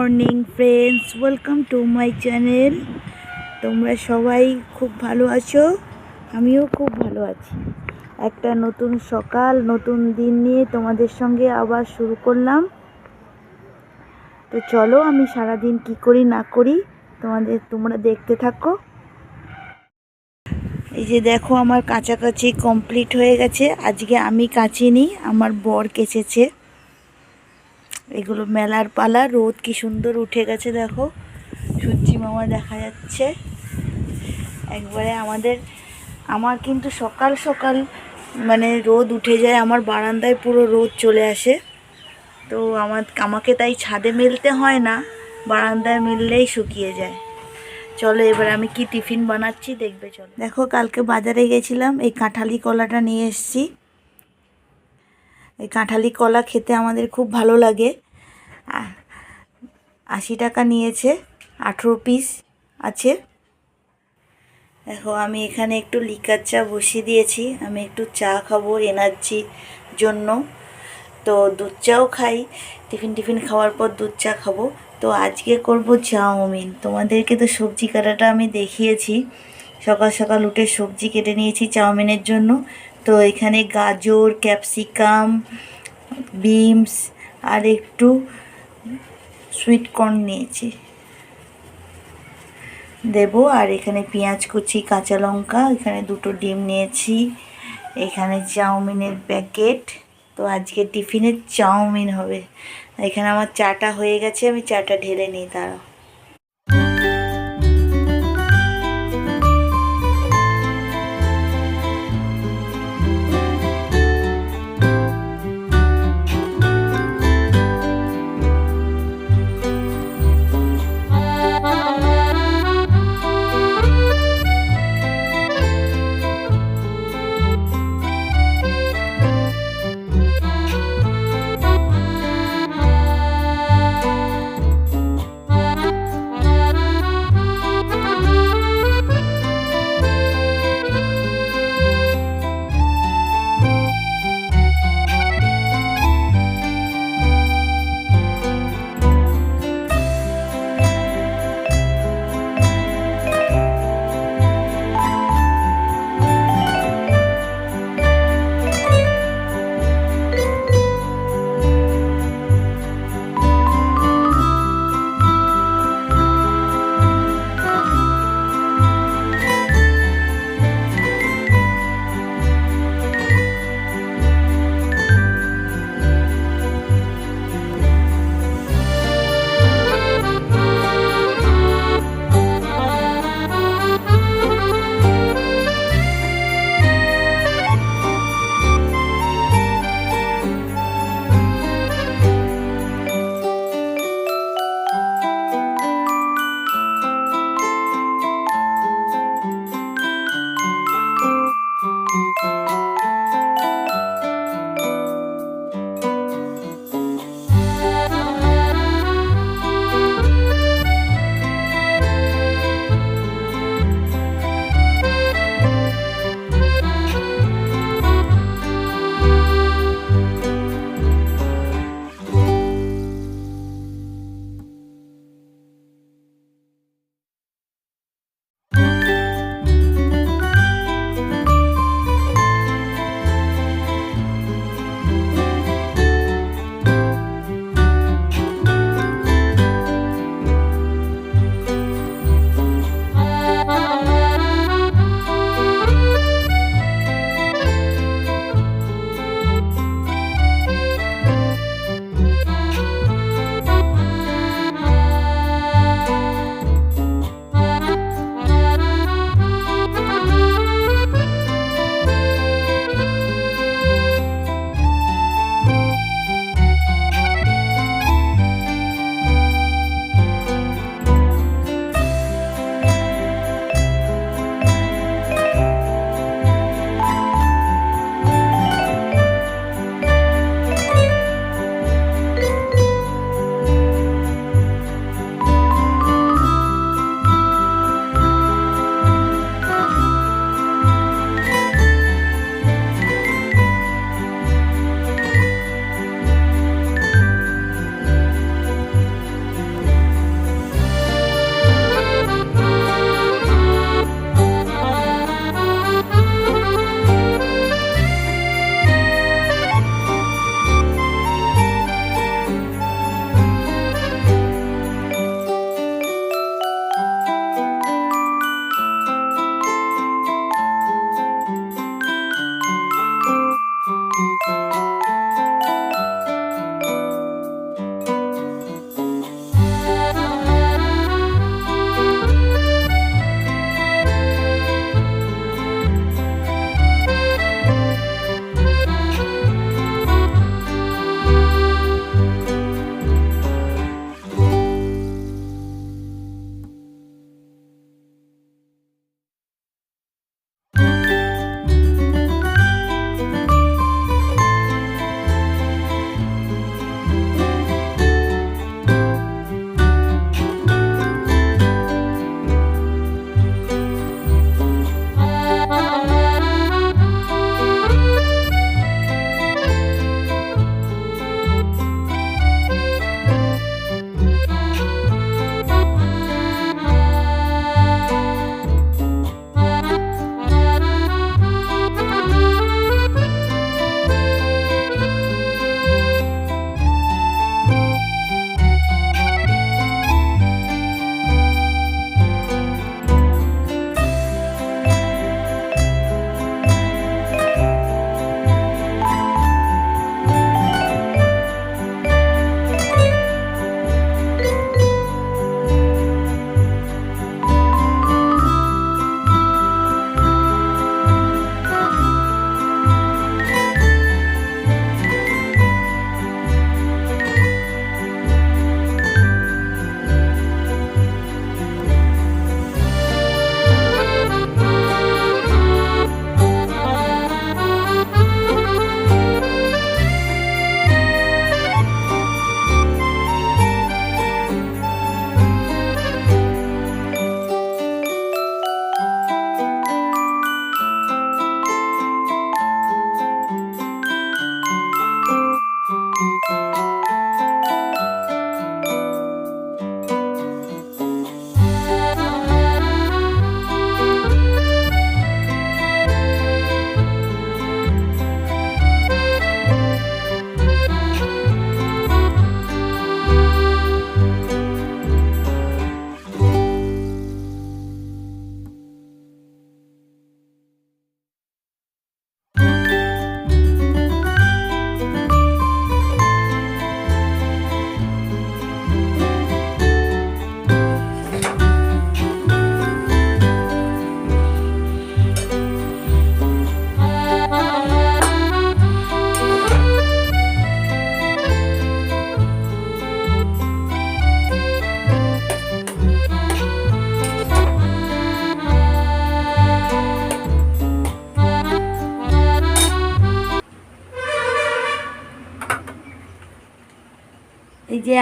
Morning friends welcome to my channel তোমরা সবাই খুব ভালো আছো? আমিও খুব ভালো আছি। একটা নতুন সকাল, নতুন দিন নিয়ে তোমাদের সঙ্গে আবার শুরু করলাম। তো চলো, আমি সারাদিন কি করি, না করি, তোমাদের, তোমরা দেখতে থাকো। এই যে দেখো, আমার কাছাকাছি কমপ্লিট হয়ে গেছে। আজকে আমি কাচিনি, আমার বর কেচেছে। এগুলো মেলার পালা, রোদ কি সুন্দর উঠে গেছে দেখো। সূর্যি মামা দেখা যাচ্ছে। একবারে আমাদের, আমার কিন্তু সকাল সকাল মানে রোদ উঠে যায়, আমার বারান্দায় পুরো রোদ চলে আসে। তো আমার, আমাকে তাই ছাদে মেলতে হয় না, বারান্দায় মিললেই শুকিয়ে যায়। চলো এবার আমি কি টিফিন বানাচ্ছি দেখবে, চলো। দেখো, কালকে বাজারে গেছিলাম, এই কাঁঠালি কলাটা নিয়ে এসেছি। এই কাঁঠালি কলা খেতে আমাদের খুব ভালো লাগে। আশি টাকা নিয়েছে, আঠেরো পিস আছে। দেখো, আমি এখানে একটু লিকার চা বসিয়ে দিয়েছি। আমি একটু চা খাব এনার্জির জন্য। তো দুধ চাও খাই, টিফিন টিফিন খাওয়ার পর দুধ চা খাব। তো আজকে করব চাউমিন। তোমাদেরকে তো সবজি কাটাটা আমি দেখিয়েছি। সকাল সকাল উঠে সবজি কেটে নিয়েছি চাউমিনের জন্য। তো এখানে গাজর, ক্যাপসিকাম, বিনস আর একটু সুইট কর্ন নিয়েছি। দেব, আর এখানে পেঁয়াজ কুচি, কাঁচা লঙ্কা, এখানে দুটো ডিম নিয়েছি। এখানে চাউমিনের প্যাকেট। তো আজকে টিফিনের চাউমিন হবে। এখানে আমার চাটা হয়ে গেছে, আমি চাটা ঢেলে নিই তারা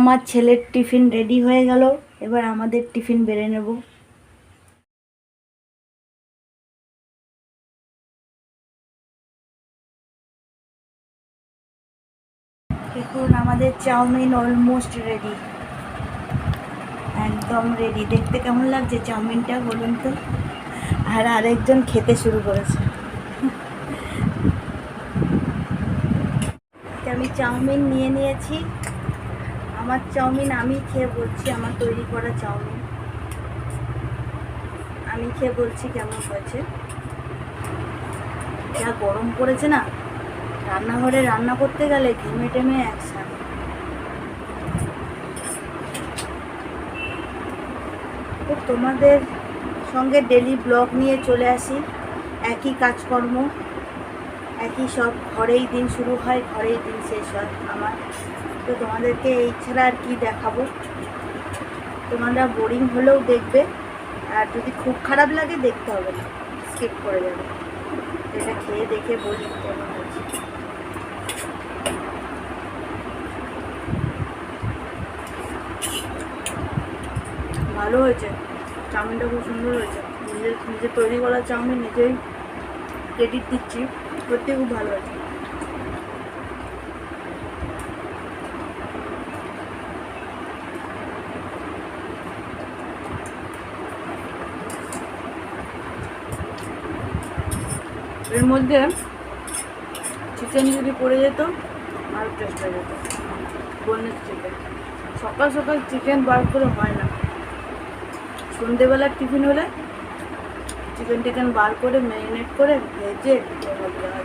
আমার ছেলের টিফিন রেডি হয়ে গেল, এবার আমাদের টিফিন বেড়ে নেব। দেখুন আমাদের চাউমিন অলমোস্ট রেডি একদম রেডি দেখতে কেমন লাগছে চাউমিনটা, বলুন তো? আর আরেকজন খেতে শুরু করেছে। আমি চাউমিন নিয়ে নিয়েছি। আমার চাউমিন আমি খেয়ে বলছি, আমার তৈরি করা চাউমিন। আমি খেয়ে বলছি কেমন হয়েছে? যা গরম পড়েছে না, রান্নাঘরে রান্না করতে গেলে ঘেমে টেমে একসাথে। তো তোমাদের সঙ্গে ডেলি ব্লগ নিয়ে চলে আসি। একই কাজকর্ম, একই সব, ঘরেই দিন শুরু হয়, ঘরেই দিন শেষ হয় আমার। তো তোমাদেরকে এই ছাড়া আর কি দেখাবো? তোমরা বোরিং হলেও দেখবে, আর যদি খুব খারাপ লাগে দেখতে হবে স্কিপ করে যাবে। এটা খেয়ে দেখে বলি ভালো হয়েছে, চাউমিনটা খুব সুন্দর হয়েছে। নিজের নিজে তৈরি করা চাউমিন নিজেই ক্রেডিট দিচ্ছি সত্যি খুব ভালো হয়েছে। এর মধ্যে চিকেন যদি পড়ে যেত, আর টেস্ট হয়ে যেত। বোনলেস চিকেন সকাল সকাল চিকেন বার করে হয় না। সন্ধেবেলার টিফিন হলে চিকেন টিকেন বার করে ম্যারিনেট করে ভেজে দেওয়া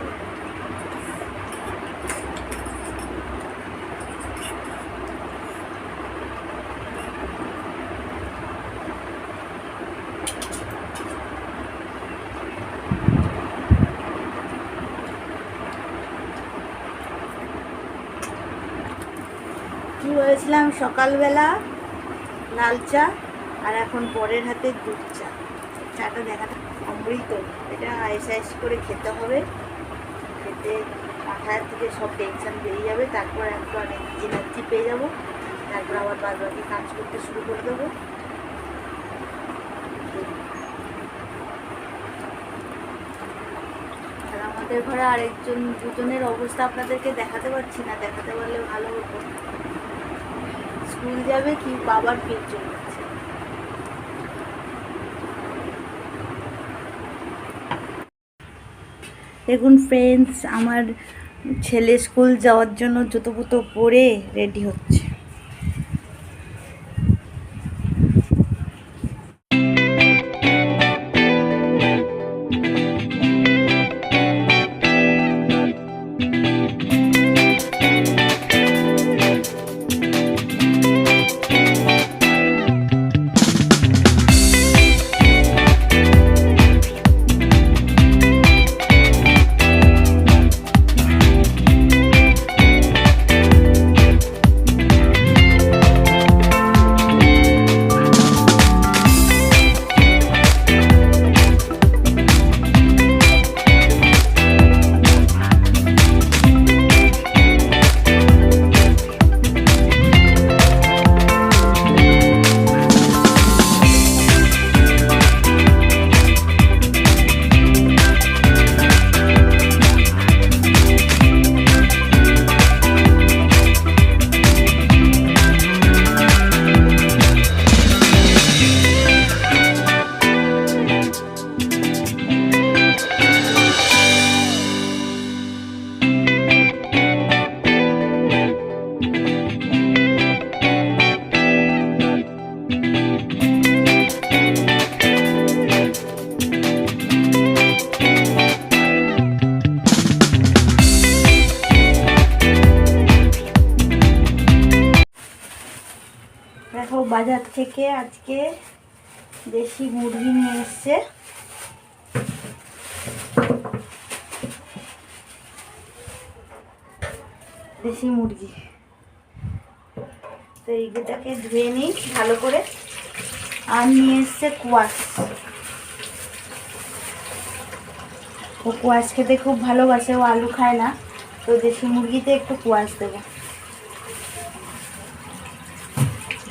কি হয়েছিলাম সকালবেলা লাল চা আর এখন পরের হাতে দুধ চা। চাটা দেখাটা অমৃত। এটা আইস আইস করে খেতে হবে। খেতে মাথার থেকে সব টেনশন বেরিয়ে যাবে। তারপর একটু অনেক এনার্জি পেয়ে যাব। তারপর আবার বাদ বাকি কাজ করতে শুরু করে দেবো। আমাদের ঘরে আরেকজন, দুজনের অবস্থা আপনাদেরকে দেখাতে পারছি না। দেখাতে পারলে ভালো হতো। স্কুল যাবে কি বাবার পেট চলে যাচ্ছে দেখুন ফ্রেন্ডস আমার ছেলে স্কুল যাওয়ার জন্য জুতো পুতো পরে রেডি হচ্ছে। বাজার থেকে আজকে দেশি মুরগি নিয়ে এসছে। দেশি মুরগি। তো এইগুলোকে ধুয়ে নিই, ভালো করে। আর নিয়ে এসছে কোয়াশ। ও কোয়াশ খেতে খুব ভালোবাসে, ও আলু খায় না। তো দেশি মুরগিতে একটু কোয়াশ দেবো।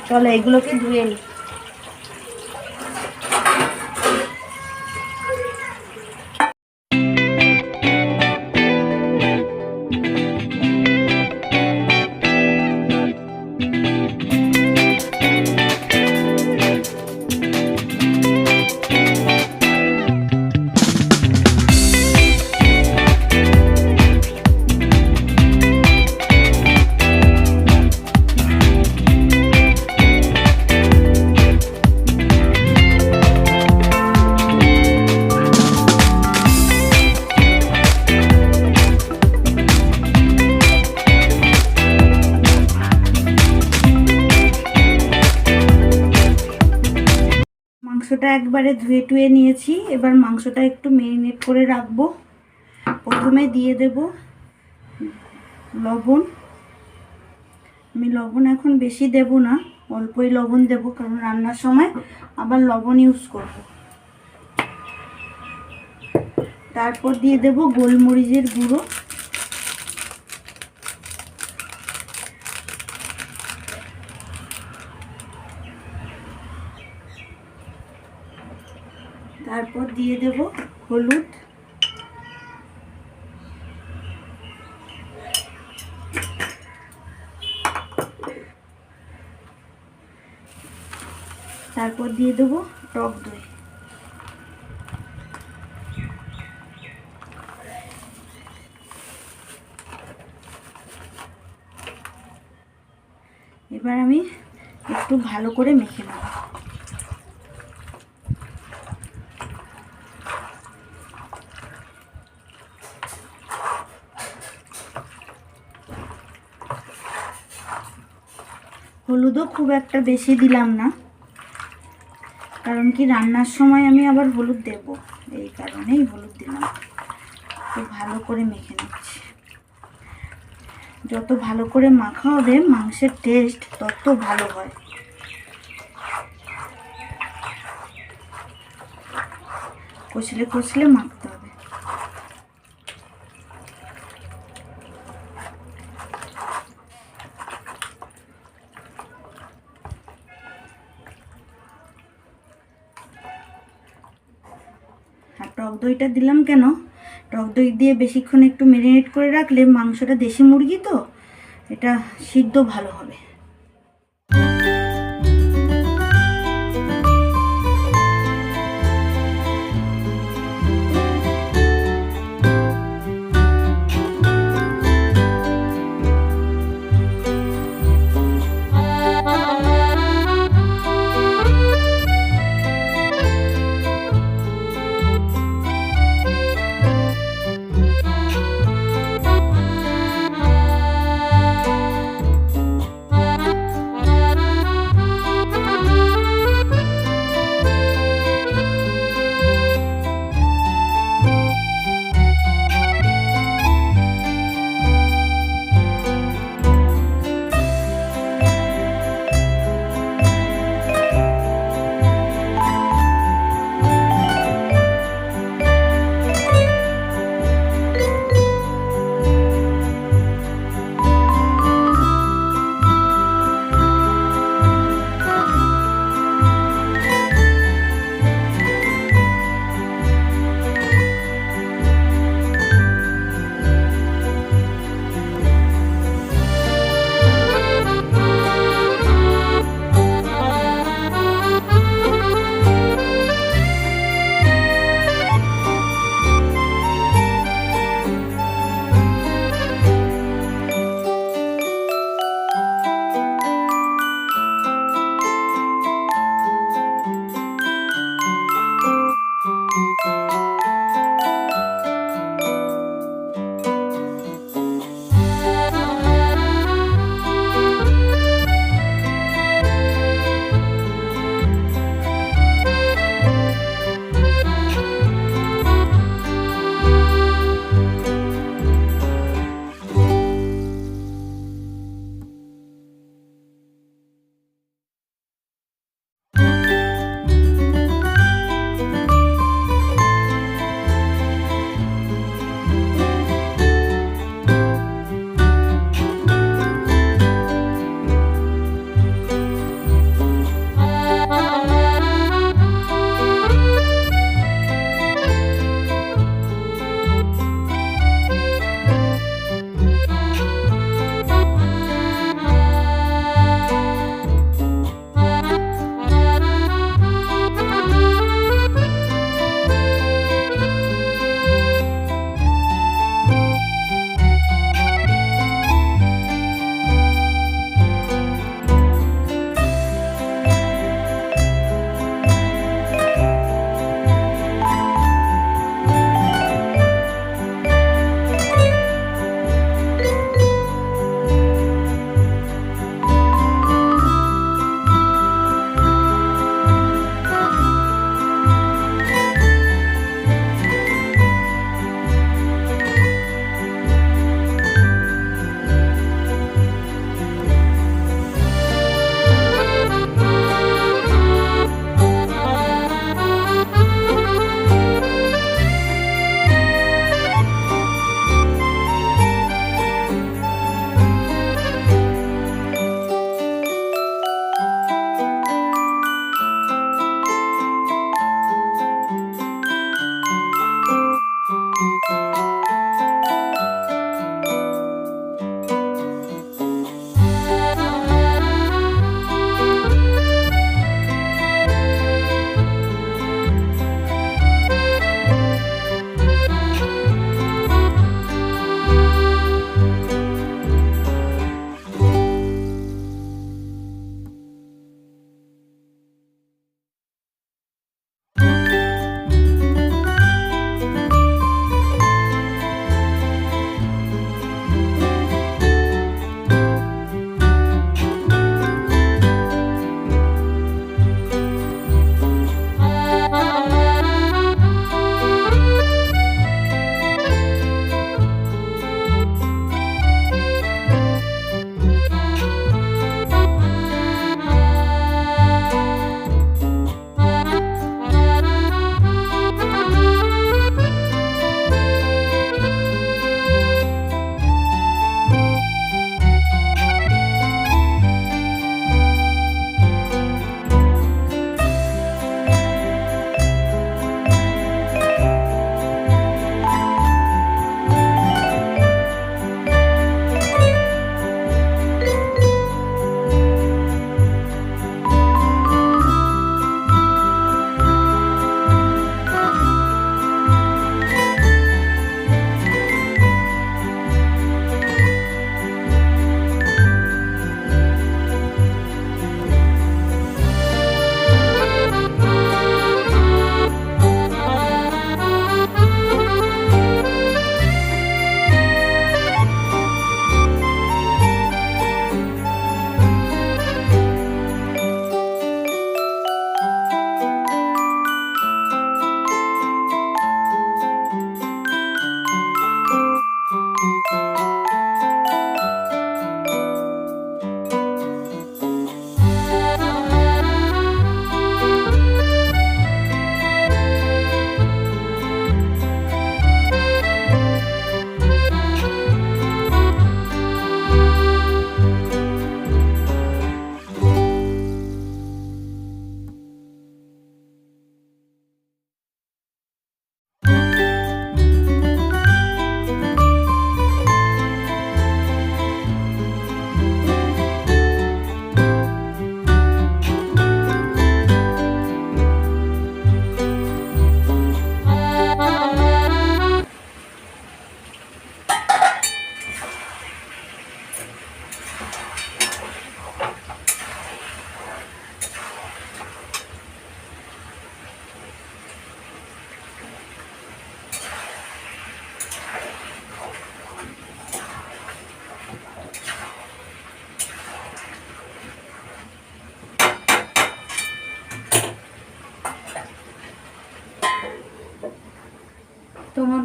চলো এগুলোকে ধুয়ে নিই এবার মাংসটা একটু মেরিনেট করে রাখব। প্রথমে দিয়ে দেব লবণ। আমি লবণ এখন বেশি দেব না, অল্পই লবণ দেব, কারণ রান্নার সময় আবার লবণ ইউজ করব। তারপর দিয়ে দেব গোলমরিচের গুঁড়ো। তারপর দিয়ে দেব হলুদ। তারপর দিয়ে দেব টক দই। এবার আমি একটু ভালো করে মেখে নেব। হলুদও খুব একটা বেশি দিলাম না। কারণ কি রান্নার সময় আমি আবার হলুদ দেব। এই কারণেই হলুদ দিলাম। খুব ভালো করে মেখে নিচ্ছি। যত ভালো করে মাখা হবে, মাংসের টেস্ট তত ভালো হয়। কষলে কষলে মাখতে দিলাম কেন? টক দই দিয়ে বেশিক্ষণ একটু ম্যারিনেট করে রাখলে মাংসটা দেশি মুরগি তো? এটা সিদ্ধ ভালো হবে।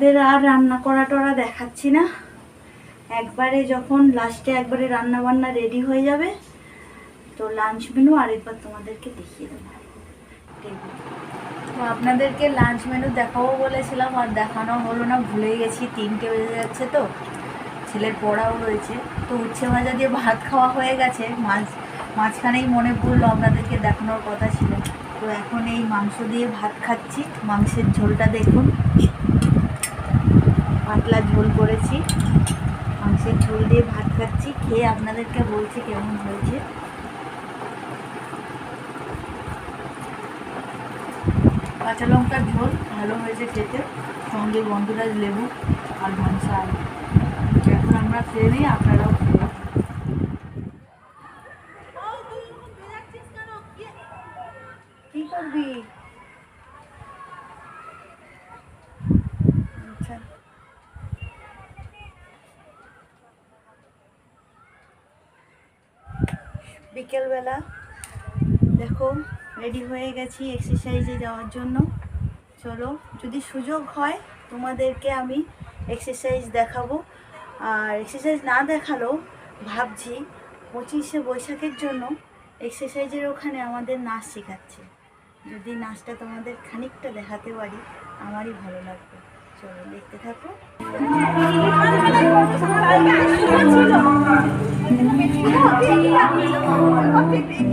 তোমাদের আর রান্না করা টরা দেখাচ্ছি না। একবারে যখন লাস্টে একবারে রান্না বান্না রেডি হয়ে যাবে, তো লাঞ্চ মেনু আরেকবার তোমাদেরকে দেখিয়ে দেবো। তো আপনাদেরকে লাঞ্চ মেনু দেখাবো বলেছিলাম, আর দেখানো হলো না ভুলে গেছি, তিনটে বেজে যাচ্ছে তো। ছেলের পড়াও রয়েছে। তো উচ্ছে ভাজা দিয়ে ভাত খাওয়া হয়ে গেছে। মাঝ, মাঝখানেই মনে পড়ল আপনাদেরকে দেখানোর কথা ছিল। তো এখন এই মাংস দিয়ে ভাত খাচ্ছি। মাংসের ঝোলটা দেখুন। পাতলা ঝোল করেছি। মাংসের ঝোল দিয়ে ভাত খাচ্ছি, খেয়ে আপনাদেরকে বলছি কেমন হয়েছে। কাঁচা লঙ্কার ঝোল ভালো হয়েছে খেতে, সঙ্গে বন্ধুরাজ লেবু আর মাংস আলু। এখন আমরা খেয়ে নিই, আপনারাও খেয়ে কি করবি আচ্ছা বিকেলবেলা। দেখো রেডি হয়ে গেছি এক্সারসাইজে যাওয়ার জন্য। চলো, যদি সুযোগ হয়, তোমাদেরকে আমি এক্সারসাইজ দেখাবো। আর এক্সারসাইজ না দেখালেও ভাবছি পঁচিশে বৈশাখের জন্য এক্সারসাইজের ওখানে আমাদের নাচ শেখাচ্ছে। যদি নাচটা তোমাদের খানিকটা দেখাতে পারি, আমারই ভালো লাগবে। চলো, দেখতে থাকো। ভালোবেসে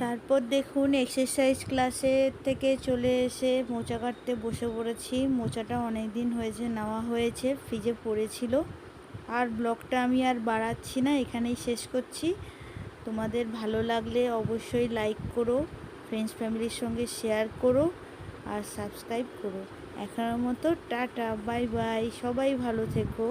তারপর দেখুন এক্সারসাইজ ক্লাসে থেকে চলে এসে মোচা কাটতে বসে পড়েছি। মোচাটা অনেক দিন হয়েছে, নেওয়া হয়েছে ফ্রিজে পড়েছিল। আর ব্লগটা আমি আর বাড়াচ্ছি না, এখানেই শেষ করছি। তোমাদের ভালো লাগলে অবশ্যই লাইক করো ফ্রেন্ডস ফ্যামিলির সঙ্গে শেয়ার করো আর সাবস্ক্রাইব করো। এখনের মতো টাটা বাই বাই সবাই ভালো থেকো।